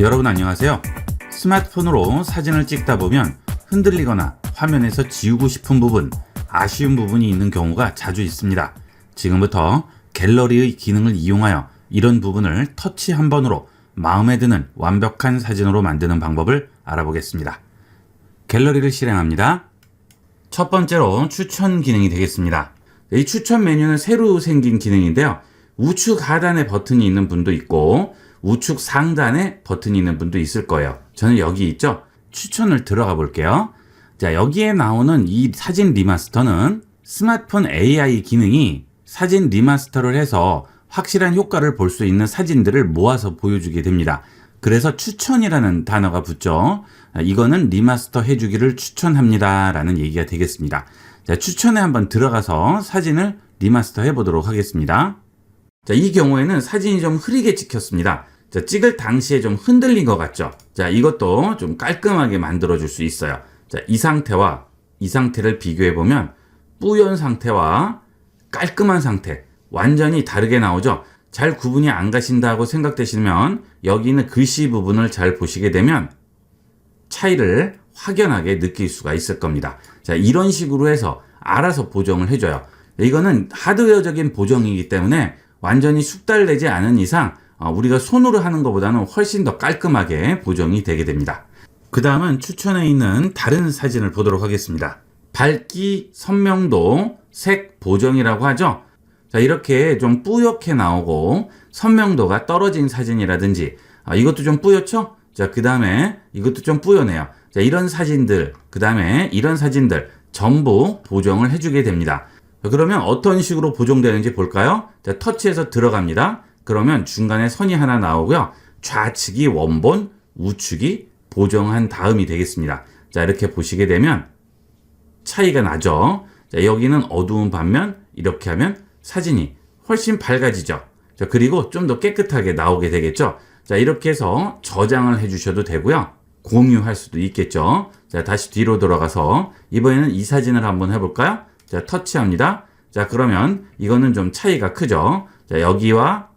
여러분 안녕하세요. 스마트폰으로 사진을 찍다 보면 흔들리거나 화면에서 지우고 싶은 부분, 아쉬운 부분이 있는 경우가 자주 있습니다. 지금부터 갤러리의 기능을 이용하여 이런 부분을 터치 한 번으로 마음에 드는 완벽한 사진으로 만드는 방법을 알아보겠습니다. 갤러리를 실행합니다. 첫 번째로 추천 기능이 되겠습니다. 이 추천 메뉴는 새로 생긴 기능인데요. 우측 하단에 버튼이 있는 분도 있고 우측 상단에 버튼이 있는 분도 있을 거예요. 저는 여기 있죠. 추천을 들어가 볼게요. 자, 여기에 나오는 이 사진 리마스터는 스마트폰 AI 기능이 사진 리마스터를 해서 확실한 효과를 볼 수 있는 사진들을 모아서 보여주게 됩니다. 그래서 추천이라는 단어가 붙죠. 아, 이거는 리마스터 해주기를 추천합니다. 라는 얘기가 되겠습니다. 자, 추천에 한번 들어가서 사진을 리마스터 해보도록 하겠습니다. 자, 이 경우에는 사진이 좀 흐리게 찍혔습니다. 자, 찍을 당시에 좀 흔들린 것 같죠? 자, 이것도 좀 깔끔하게 만들어줄 수 있어요. 자, 이 상태와 이 상태를 비교해보면 뿌연 상태와 깔끔한 상태 완전히 다르게 나오죠? 잘 구분이 안 가신다고 생각되시면 여기 있는 글씨 부분을 잘 보시게 되면 차이를 확연하게 느낄 수가 있을 겁니다. 자, 이런 식으로 해서 알아서 보정을 해줘요. 이거는 하드웨어적인 보정이기 때문에 완전히 숙달되지 않은 이상 어, 우리가 손으로 하는 것보다는 훨씬 더 깔끔하게 보정이 되게 됩니다. 그 다음은 추천에 있는 다른 사진을 보도록 하겠습니다. 밝기, 선명도, 색 보정이라고 하죠. 자, 이렇게 좀 뿌옇게 나오고 선명도가 떨어진 사진이라든지 아, 이것도 좀 뿌옇죠? 자, 그 다음에 이것도 좀 뿌옇네요. 자, 이런 사진들, 그 다음에 이런 사진들 전부 보정을 해주게 됩니다. 자, 그러면 어떤 식으로 보정되는지 볼까요? 자, 터치해서 들어갑니다. 그러면 중간에 선이 하나 나오고요. 좌측이 원본, 우측이 보정한 다음이 되겠습니다. 자, 이렇게 보시게 되면 차이가 나죠. 자, 여기는 어두운 반면 이렇게 하면 사진이 훨씬 밝아지죠. 자, 그리고 좀 더 깨끗하게 나오게 되겠죠. 자, 이렇게 해서 저장을 해 주셔도 되고요. 공유할 수도 있겠죠. 자, 다시 뒤로 돌아가서 이번에는 이 사진을 한번 해볼까요? 자, 터치합니다. 자, 그러면 이거는 좀 차이가 크죠. 자, 여기와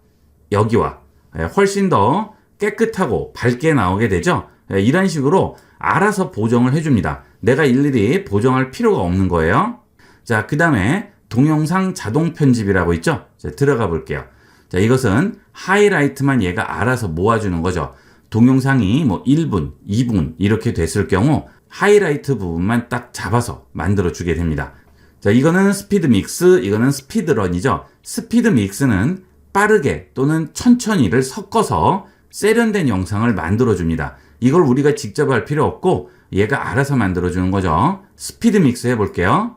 여기와 예, 훨씬 더 깨끗하고 밝게 나오게 되죠. 예, 이런 식으로 알아서 보정을 해줍니다. 내가 일일이 보정할 필요가 없는 거예요. 자, 그 다음에 동영상 자동 편집이라고 있죠? 자, 들어가 볼게요. 자, 이것은 하이라이트만 얘가 알아서 모아주는 거죠. 동영상이 뭐 1분, 2분 이렇게 됐을 경우 하이라이트 부분만 딱 잡아서 만들어 주게 됩니다. 자, 이거는 스피드 믹스, 이거는 스피드 런이죠. 스피드 믹스는 빠르게 또는 천천히를 섞어서 세련된 영상을 만들어 줍니다. 이걸 우리가 직접 할 필요 없고 얘가 알아서 만들어 주는 거죠. 스피드 믹스 해 볼게요.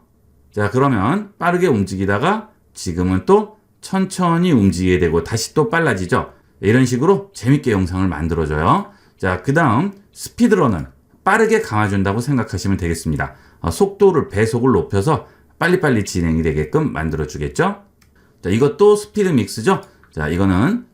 자, 그러면 빠르게 움직이다가 지금은 또 천천히 움직이게 되고 다시 또 빨라지죠. 이런 식으로 재밌게 영상을 만들어줘요. 자, 그 다음 스피드러는 빠르게 감아준다고 생각하시면 되겠습니다. 어, 속도를 배속을 높여서 빨리빨리 진행이 되게끔 만들어주겠죠. 자, 이것도 스피드 믹스죠. 자, 이거는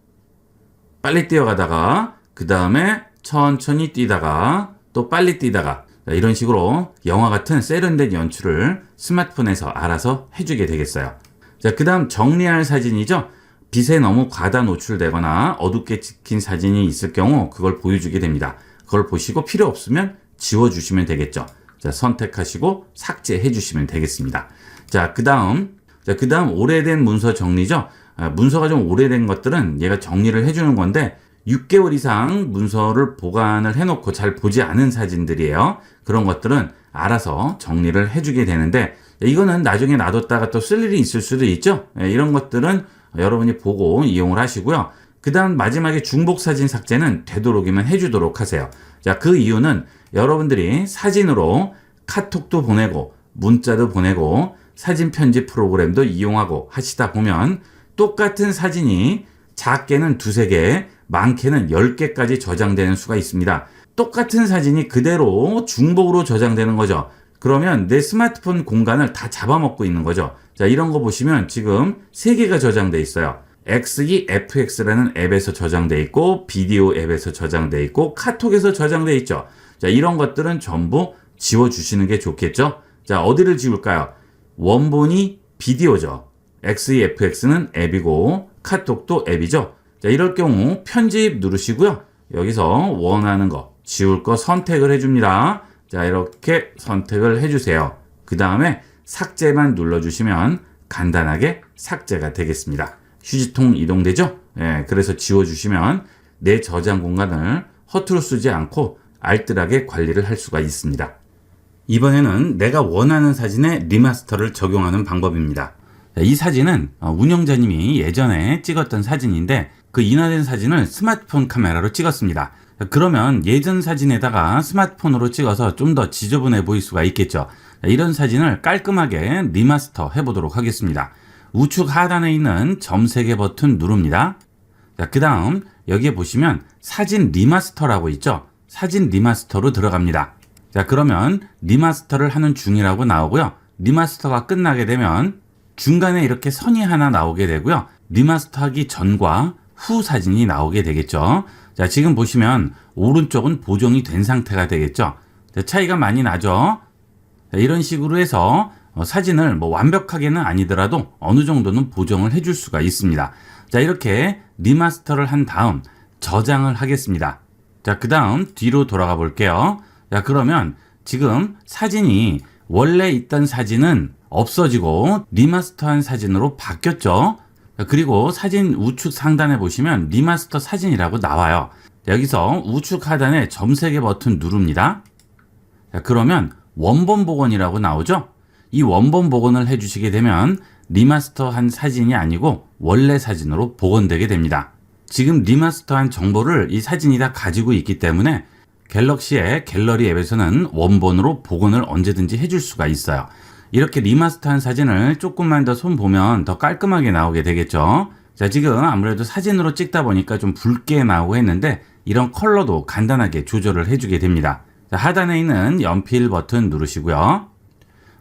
빨리 뛰어가다가 그 다음에 천천히 뛰다가 또 빨리 뛰다가 자, 이런 식으로 영화 같은 세련된 연출을 스마트폰에서 알아서 해주게 되겠어요. 자, 그 다음 정리할 사진이죠. 빛에 너무 과다 노출되거나 어둡게 찍힌 사진이 있을 경우 그걸 보여주게 됩니다. 그걸 보시고 필요 없으면 지워주시면 되겠죠. 자, 선택하시고 삭제해 주시면 되겠습니다. 자, 그 다음, 자, 그 다음 오래된 문서 정리죠. 아, 문서가 좀 오래된 것들은 얘가 정리를 해주는 건데 6개월 이상 문서를 보관을 해놓고 잘 보지 않은 사진들이에요. 그런 것들은 알아서 정리를 해주게 되는데 이거는 나중에 놔뒀다가 또 쓸 일이 있을 수도 있죠. 예, 이런 것들은 여러분이 보고 이용을 하시고요. 그 다음 마지막에 중복 사진 삭제는 되도록이면 해주도록 하세요. 자, 그 이유는 여러분들이 사진으로 카톡도 보내고 문자도 보내고 사진 편집 프로그램도 이용하고 하시다 보면 똑같은 사진이 작게는 두세 개, 많게는 10개까지 저장되는 수가 있습니다. 똑같은 사진이 그대로 중복으로 저장되는 거죠. 그러면 내 스마트폰 공간을 다 잡아먹고 있는 거죠. 자, 이런 거 보시면 지금 3개가 저장돼 있어요. X2 FX라는 앱에서 저장돼 있고, 비디오 앱에서 저장돼 있고, 카톡에서 저장돼 있죠. 자, 이런 것들은 전부 지워 주시는 게 좋겠죠. 자, 어디를 지울까요? 원본이 비디오죠. X2FX는 앱이고, 카톡도 앱이죠. 자, 이럴 경우 편집 누르시고요. 여기서 원하는 거, 지울 거 선택을 해줍니다. 자, 이렇게 선택을 해주세요. 그 다음에 삭제만 눌러주시면 간단하게 삭제가 되겠습니다. 휴지통 이동되죠? 예, 그래서 지워주시면 내 저장 공간을 허투루 쓰지 않고 알뜰하게 관리를 할 수가 있습니다. 이번에는 내가 원하는 사진에 리마스터를 적용하는 방법입니다. 이 사진은 어, 운영자님이 예전에 찍었던 사진인데 그 인화된 사진을 스마트폰 카메라로 찍었습니다. 그러면 예전 사진에다가 스마트폰으로 찍어서 좀 더 지저분해 보일 수가 있겠죠. 이런 사진을 깔끔하게 리마스터 해보도록 하겠습니다. 우측 하단에 있는 점 3개 버튼 누릅니다. 자, 그 다음 여기에 보시면 사진 리마스터라고 있죠. 사진 리마스터로 들어갑니다. 자, 그러면 리마스터를 하는 중이라고 나오고요. 리마스터가 끝나게 되면 중간에 이렇게 선이 하나 나오게 되고요. 리마스터 하기 전과 후 사진이 나오게 되겠죠. 자, 지금 보시면 오른쪽은 보정이 된 상태가 되겠죠. 자, 차이가 많이 나죠. 자, 이런 식으로 해서 어, 사진을 뭐 완벽하게는 아니더라도 어느 정도는 보정을 해줄 수가 있습니다. 자, 이렇게 리마스터를 한 다음 저장을 하겠습니다. 자, 그 다음 뒤로 돌아가 볼게요. 자, 그러면 지금 사진이 원래 있던 사진은 없어지고 리마스터한 사진으로 바뀌었죠. 자, 그리고 사진 우측 상단에 보시면 리마스터 사진이라고 나와요. 여기서 우측 하단에 점 3개 버튼 누릅니다. 자, 그러면 원본 복원이라고 나오죠? 이 원본 복원을 해주시게 되면 리마스터한 사진이 아니고 원래 사진으로 복원되게 됩니다. 지금 리마스터한 정보를 이 사진이 다 가지고 있기 때문에 갤럭시의 갤러리 앱에서는 원본으로 복원을 언제든지 해줄 수가 있어요. 이렇게 리마스터한 사진을 조금만 더 손 보면 더 깔끔하게 나오게 되겠죠. 자, 지금 아무래도 사진으로 찍다 보니까 좀 붉게 나오고 했는데 이런 컬러도 간단하게 조절을 해주게 됩니다. 자, 하단에 있는 연필 버튼 누르시고요.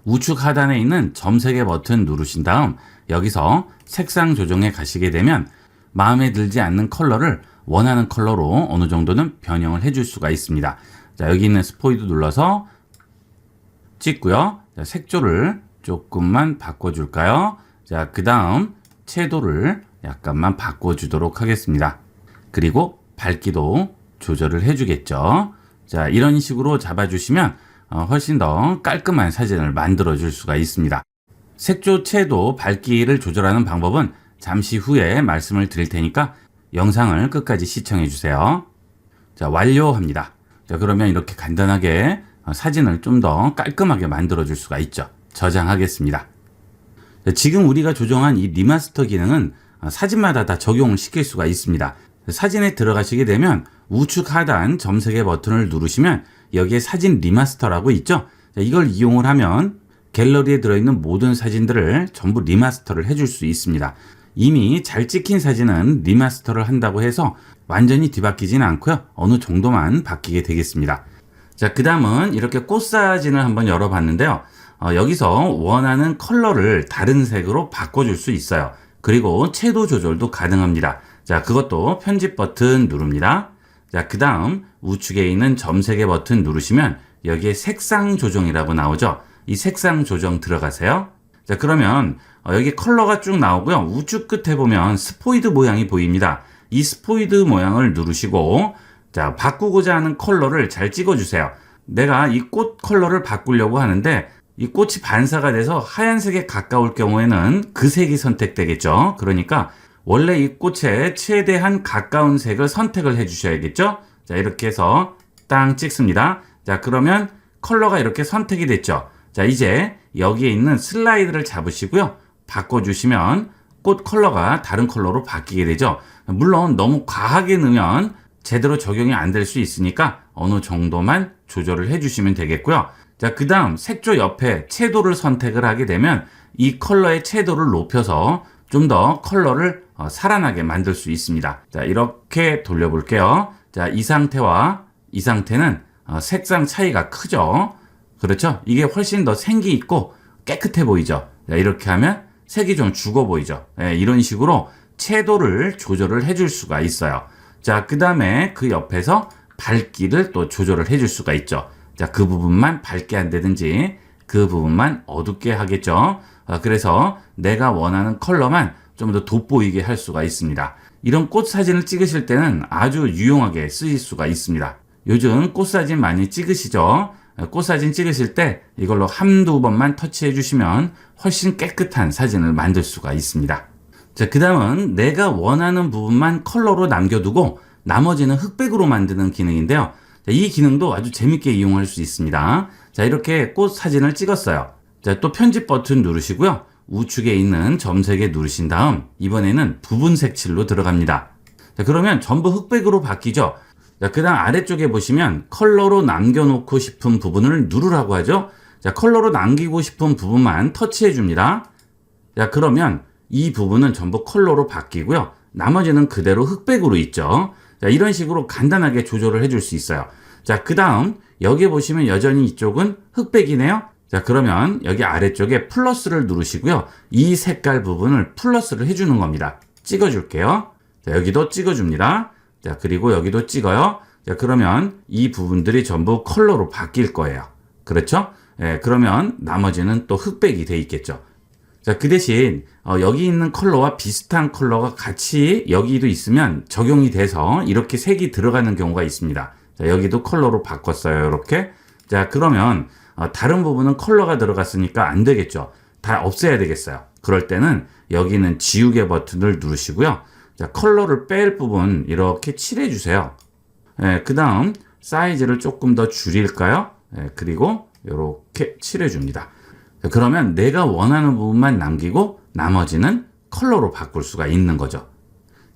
우측 하단에 있는 점 3개 버튼 누르신 다음 여기서 색상 조정에 가시게 되면 마음에 들지 않는 컬러를 원하는 컬러로 어느 정도는 변형을 해줄 수가 있습니다. 자, 여기 있는 스포이드 눌러서 찍고요. 자, 색조를 조금만 바꿔줄까요? 자, 그 다음 채도를 약간만 바꿔주도록 하겠습니다. 그리고 밝기도 조절을 해주겠죠. 자, 이런 식으로 잡아주시면 어, 훨씬 더 깔끔한 사진을 만들어 줄 수가 있습니다. 색조, 채도, 밝기를 조절하는 방법은 잠시 후에 말씀을 드릴 테니까 영상을 끝까지 시청해 주세요. 자, 완료합니다. 자, 그러면 이렇게 간단하게 어, 사진을 좀 더 깔끔하게 만들어 줄 수가 있죠. 저장하겠습니다. 자, 지금 우리가 조정한 이 리마스터 기능은 어, 사진마다 다 적용을 시킬 수가 있습니다. 사진에 들어가시게 되면 우측 하단 점 3개 버튼을 누르시면 여기에 사진 리마스터라고 있죠. 자, 이걸 이용을 하면 갤러리에 들어있는 모든 사진들을 전부 리마스터를 해줄 수 있습니다. 이미 잘 찍힌 사진은 리마스터를 한다고 해서 완전히 뒤바뀌지는 않고요. 어느 정도만 바뀌게 되겠습니다. 자, 그 다음은 이렇게 꽃 사진을 한번 열어봤는데요. 어, 여기서 원하는 컬러를 다른 색으로 바꿔줄 수 있어요. 그리고 채도 조절도 가능합니다. 자, 그것도 편집 버튼 누릅니다. 자, 그 다음 우측에 있는 점 3개 버튼 누르시면 여기에 색상 조정이라고 나오죠. 이 색상 조정 들어가세요. 자, 그러면 어, 여기 컬러가 쭉 나오고요. 우측 끝에 보면 스포이드 모양이 보입니다. 이 스포이드 모양을 누르시고 자, 바꾸고자 하는 컬러를 잘 찍어주세요. 내가 이 꽃 컬러를 바꾸려고 하는데 이 꽃이 반사가 돼서 하얀색에 가까울 경우에는 그 색이 선택되겠죠. 그러니까 원래 이 꽃에 최대한 가까운 색을 선택을 해 주셔야겠죠. 자, 이렇게 해서 땅 찍습니다. 자, 그러면 컬러가 이렇게 선택이 됐죠. 자, 이제 여기에 있는 슬라이드를 잡으시고요. 바꿔주시면 꽃 컬러가 다른 컬러로 바뀌게 되죠. 물론 너무 과하게 넣으면 제대로 적용이 안 될 수 있으니까 어느 정도만 조절을 해주시면 되겠고요. 자, 그 다음 색조 옆에 채도를 선택을 하게 되면 이 컬러의 채도를 높여서 좀 더 컬러를 어, 살아나게 만들 수 있습니다. 자, 이렇게 돌려볼게요. 자, 이 상태와 이 상태는 어, 색상 차이가 크죠? 그렇죠? 이게 훨씬 더 생기 있고 깨끗해 보이죠? 자, 이렇게 하면 색이 좀 죽어 보이죠? 네, 이런 식으로 채도를 조절을 해줄 수가 있어요. 자, 그 다음에 그 옆에서 밝기를 또 조절을 해줄 수가 있죠. 자, 그 부분만 밝게 한다든지 그 부분만 어둡게 하겠죠. 아, 그래서 내가 원하는 컬러만 좀 더 돋보이게 할 수가 있습니다. 이런 꽃 사진을 찍으실 때는 아주 유용하게 쓰일 수가 있습니다. 요즘 꽃 사진 많이 찍으시죠? 꽃 사진 찍으실 때 이걸로 한두 번만 터치해 주시면 훨씬 깨끗한 사진을 만들 수가 있습니다. 자, 그 다음은 내가 원하는 부분만 컬러로 남겨두고 나머지는 흑백으로 만드는 기능인데요. 자, 이 기능도 아주 재밌게 이용할 수 있습니다. 자, 이렇게 꽃 사진을 찍었어요. 자, 또 편집 버튼 누르시고요. 우측에 있는 점색에 누르신 다음 이번에는 부분 색칠로 들어갑니다. 자, 그러면 전부 흑백으로 바뀌죠. 자, 그 다음 아래쪽에 보시면 컬러로 남겨놓고 싶은 부분을 누르라고 하죠. 자, 컬러로 남기고 싶은 부분만 터치해 줍니다. 자, 그러면 이 부분은 전부 컬러로 바뀌고요. 나머지는 그대로 흑백으로 있죠. 자, 이런 식으로 간단하게 조절을 해줄 수 있어요. 자, 그 다음 여기 보시면 여전히 이쪽은 흑백이네요. 자, 그러면 여기 아래쪽에 플러스를 누르시고요. 이 색깔 부분을 플러스를 해주는 겁니다. 찍어줄게요. 자, 여기도 찍어줍니다. 자, 그리고 여기도 찍어요. 자, 그러면 이 부분들이 전부 컬러로 바뀔 거예요. 그렇죠? 예, 그러면 나머지는 또 흑백이 돼 있겠죠. 자, 그 대신 어, 여기 있는 컬러와 비슷한 컬러가 같이 여기도 있으면 적용이 돼서 이렇게 색이 들어가는 경우가 있습니다. 자, 여기도 컬러로 바꿨어요. 이렇게. 자, 그러면 어, 다른 부분은 컬러가 들어갔으니까 안 되겠죠. 다 없애야 되겠어요. 그럴 때는 여기는 지우개 버튼을 누르시고요. 자, 컬러를 뺄 부분 이렇게 칠해 주세요. 예, 그 다음 사이즈를 조금 더 줄일까요? 예, 그리고 이렇게 칠해 줍니다. 자, 그러면 내가 원하는 부분만 남기고 나머지는 컬러로 바꿀 수가 있는 거죠.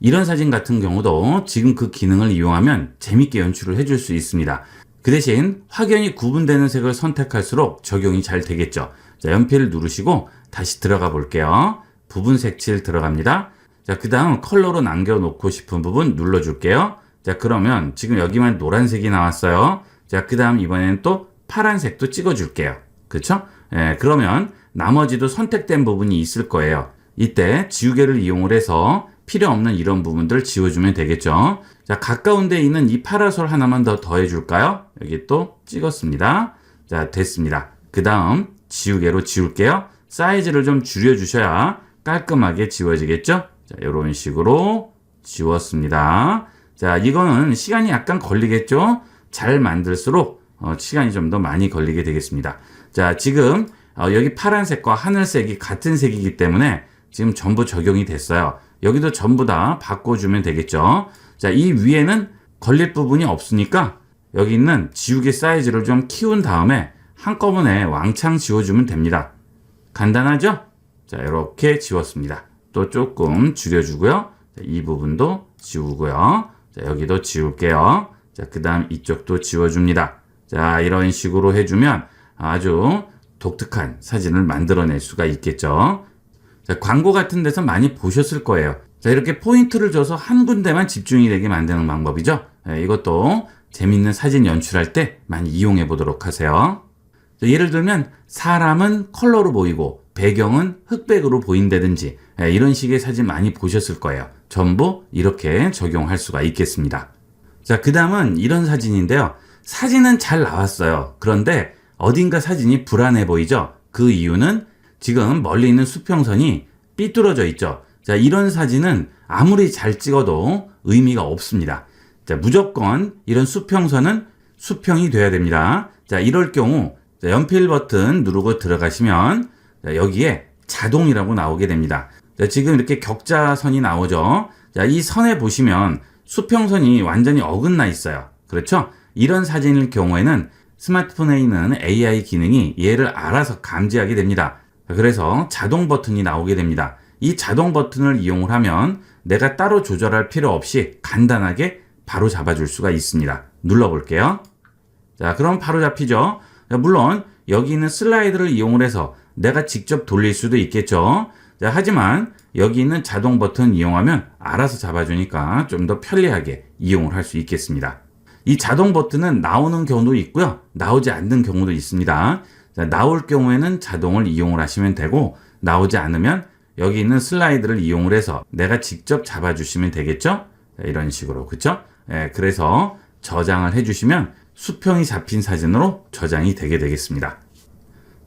이런 사진 같은 경우도 지금 그 기능을 이용하면 재밌게 연출을 해줄 수 있습니다. 그 대신 확연히 구분되는 색을 선택할수록 적용이 잘 되겠죠. 자, 연필을 누르시고 다시 들어가 볼게요. 부분 색칠 들어갑니다. 자, 그 다음 컬러로 남겨놓고 싶은 부분 눌러줄게요. 자, 그러면 지금 여기만 노란색이 나왔어요. 자, 그 다음 이번에는 또 파란색도 찍어줄게요. 그쵸? 예, 그러면 나머지도 선택된 부분이 있을 거예요. 이때 지우개를 이용을 해서 필요 없는 이런 부분들 지워주면 되겠죠. 자, 가까운 데 있는 이 파라솔 하나만 더 더해줄까요? 여기 또 찍었습니다. 자, 됐습니다. 그 다음 지우개로 지울게요. 사이즈를 좀 줄여주셔야 깔끔하게 지워지겠죠? 자, 이런 식으로 지웠습니다. 자, 이거는 시간이 약간 걸리겠죠? 잘 만들수록 어, 시간이 좀 더 많이 걸리게 되겠습니다. 자, 지금 어, 여기 파란색과 하늘색이 같은 색이기 때문에 지금 전부 적용이 됐어요. 여기도 전부 다 바꿔주면 되겠죠. 자, 이 위에는 걸릴 부분이 없으니까 여기 있는 지우개 사이즈를 좀 키운 다음에 한꺼번에 왕창 지워주면 됩니다. 간단하죠? 자, 이렇게 지웠습니다. 또 조금 줄여주고요. 자, 이 부분도 지우고요. 자, 여기도 지울게요. 자, 그 다음 이쪽도 지워줍니다. 자, 이런 식으로 해주면 아주 독특한 사진을 만들어낼 수가 있겠죠. 자, 광고 같은 데서 많이 보셨을 거예요. 자, 이렇게 포인트를 줘서 한 군데만 집중이 되게 만드는 방법이죠. 예, 이것도 재밌는 사진 연출할 때 많이 이용해 보도록 하세요. 자, 예를 들면 사람은 컬러로 보이고 배경은 흑백으로 보인다든지 예, 이런 식의 사진 많이 보셨을 거예요. 전부 이렇게 적용할 수가 있겠습니다. 자, 그 다음은 이런 사진인데요. 사진은 잘 나왔어요. 그런데 어딘가 사진이 불안해 보이죠? 그 이유는 지금 멀리 있는 수평선이 삐뚤어져 있죠. 자, 이런 사진은 아무리 잘 찍어도 의미가 없습니다. 자, 무조건 이런 수평선은 수평이 돼야 됩니다. 자, 이럴 경우 자, 연필 버튼 누르고 들어가시면 자, 여기에 자동이라고 나오게 됩니다. 자, 지금 이렇게 격자선이 나오죠. 자, 이 선에 보시면 수평선이 완전히 어긋나 있어요. 그렇죠? 이런 사진일 경우에는 스마트폰에 있는 AI 기능이 얘를 알아서 감지하게 됩니다. 그래서 자동 버튼이 나오게 됩니다. 이 자동 버튼을 이용을 하면 내가 따로 조절할 필요 없이 간단하게 바로 잡아줄 수가 있습니다. 눌러볼게요. 자, 그럼 바로 잡히죠? 자, 물론 여기 있는 슬라이드를 이용을 해서 내가 직접 돌릴 수도 있겠죠. 자, 하지만 여기 있는 자동 버튼 이용하면 알아서 잡아주니까 좀 더 편리하게 이용을 할 수 있겠습니다. 이 자동 버튼은 나오는 경우도 있고요. 나오지 않는 경우도 있습니다. 자, 나올 경우에는 자동을 이용을 하시면 되고 나오지 않으면 여기 있는 슬라이드를 이용을 해서 내가 직접 잡아주시면 되겠죠? 자, 이런 식으로 그쵸? 예, 그래서 저장을 해주시면 수평이 잡힌 사진으로 저장이 되게 되겠습니다.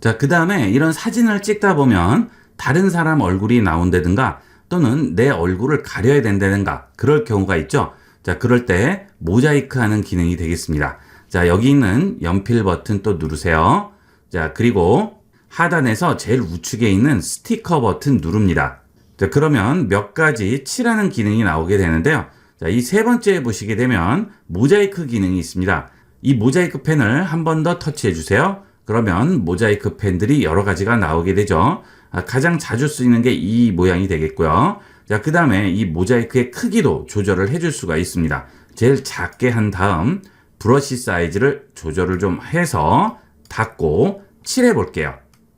자, 그 다음에 이런 사진을 찍다 보면 다른 사람 얼굴이 나온다든가 또는 내 얼굴을 가려야 된다든가 그럴 경우가 있죠. 자, 그럴 때 모자이크 하는 기능이 되겠습니다. 자, 여기 있는 연필 버튼 또 누르세요. 자, 그리고 하단에서 제일 우측에 있는 스티커 버튼 누릅니다. 자, 그러면 몇 가지 칠하는 기능이 나오게 되는데요. 자, 이 세 번째 보시게 되면 모자이크 기능이 있습니다. 이 모자이크 펜을 한 번 더 터치해 주세요. 그러면 모자이크 펜들이 여러 가지가 나오게 되죠. 아, 가장 자주 쓰이는 게 이 모양이 되겠고요. 자, 그 다음에 이 모자이크의 크기도 조절을 해줄 수가 있습니다. 제일 작게 한 다음 브러쉬 사이즈를 조절을 좀 해서 닫고 칠해 볼게요.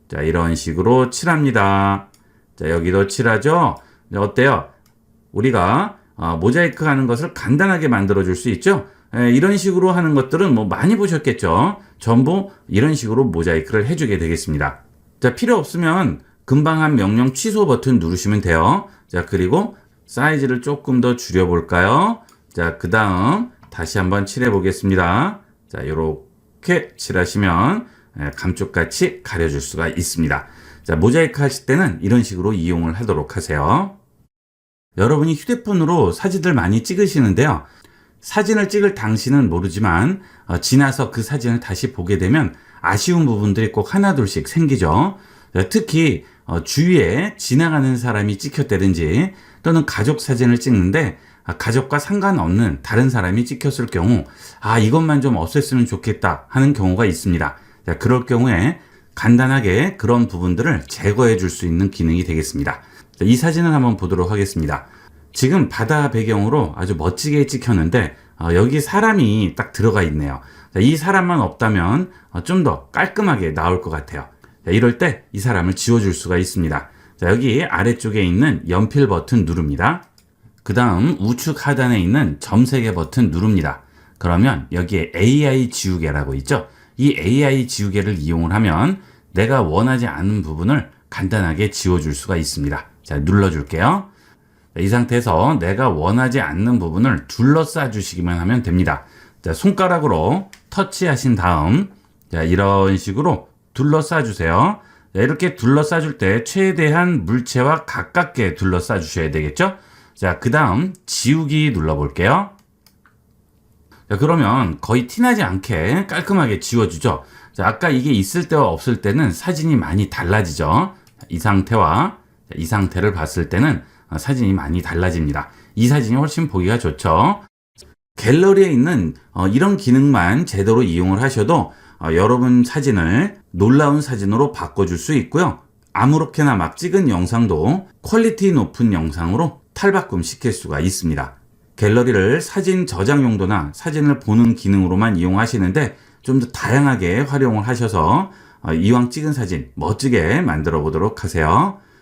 자, 이런 식으로 칠합니다. 자, 여기도 칠하죠? 네, 어때요? 우리가 어, 모자이크 하는 것을 간단하게 만들어 줄 수 있죠? 에, 이런 식으로 하는 것들은 뭐 많이 보셨겠죠? 전부 이런 식으로 모자이크를 해주게 되겠습니다. 자, 필요 없으면 금방 한 명령 취소 버튼 누르시면 돼요. 자, 그리고 사이즈를 조금 더 줄여볼까요? 자, 그 다음 다시 한번 칠해 보겠습니다. 자, 이렇게 칠하시면 에, 감쪽같이 가려줄 수가 있습니다. 자, 모자이크 하실 때는 이런 식으로 이용을 하도록 하세요. 여러분이 휴대폰으로 사진들 많이 찍으시는데요. 사진을 찍을 당시는 모르지만 어, 지나서 그 사진을 다시 보게 되면 아쉬운 부분들이 꼭 하나둘씩 생기죠. 어, 특히 어, 주위에 지나가는 사람이 찍혔다든지 또는 가족 사진을 찍는데 아, 가족과 상관없는 다른 사람이 찍혔을 경우 아 이것만 좀 없앴으면 좋겠다 하는 경우가 있습니다. 자, 그럴 경우에 간단하게 그런 부분들을 제거해 줄 수 있는 기능이 되겠습니다. 자, 이 사진을 한번 보도록 하겠습니다. 지금 바다 배경으로 아주 멋지게 찍혔는데 어, 여기 사람이 딱 들어가 있네요. 자, 이 사람만 없다면 어, 좀 더 깔끔하게 나올 것 같아요. 자, 이럴 때 이 사람을 지워줄 수가 있습니다. 자, 여기 아래쪽에 있는 연필 버튼 누릅니다. 그 다음 우측 하단에 있는 점세개 버튼 누릅니다. 그러면 여기에 AI 지우개라고 있죠. 이 AI 지우개를 이용을 하면 내가 원하지 않은 부분을 간단하게 지워줄 수가 있습니다. 자, 눌러줄게요. 이 상태에서 내가 원하지 않는 부분을 둘러싸 주시기만 하면 됩니다. 자, 손가락으로 터치하신 다음, 자, 이런 식으로 둘러싸 주세요. 자, 이렇게 둘러싸 줄 때 최대한 물체와 가깝게 둘러싸 주셔야 되겠죠? 자, 그 다음 지우기 눌러 볼게요. 자, 그러면 거의 티나지 않게 깔끔하게 지워주죠. 자, 아까 이게 있을 때와 없을 때는 사진이 많이 달라지죠. 자, 이 상태와 이 상태를 봤을 때는 어, 사진이 많이 달라집니다. 이 사진이 훨씬 보기가 좋죠. 갤러리에 있는 어, 이런 기능만 제대로 이용을 하셔도 어, 여러분 사진을 놀라운 사진으로 바꿔줄 수 있고요. 아무렇게나 막 찍은 영상도 퀄리티 높은 영상으로 탈바꿈 시킬 수가 있습니다. 갤러리를 사진 저장 용도나 사진을 보는 기능으로만 이용하시는데 좀 더 다양하게 활용을 하셔서 어, 이왕 찍은 사진 멋지게 만들어 보도록 하세요.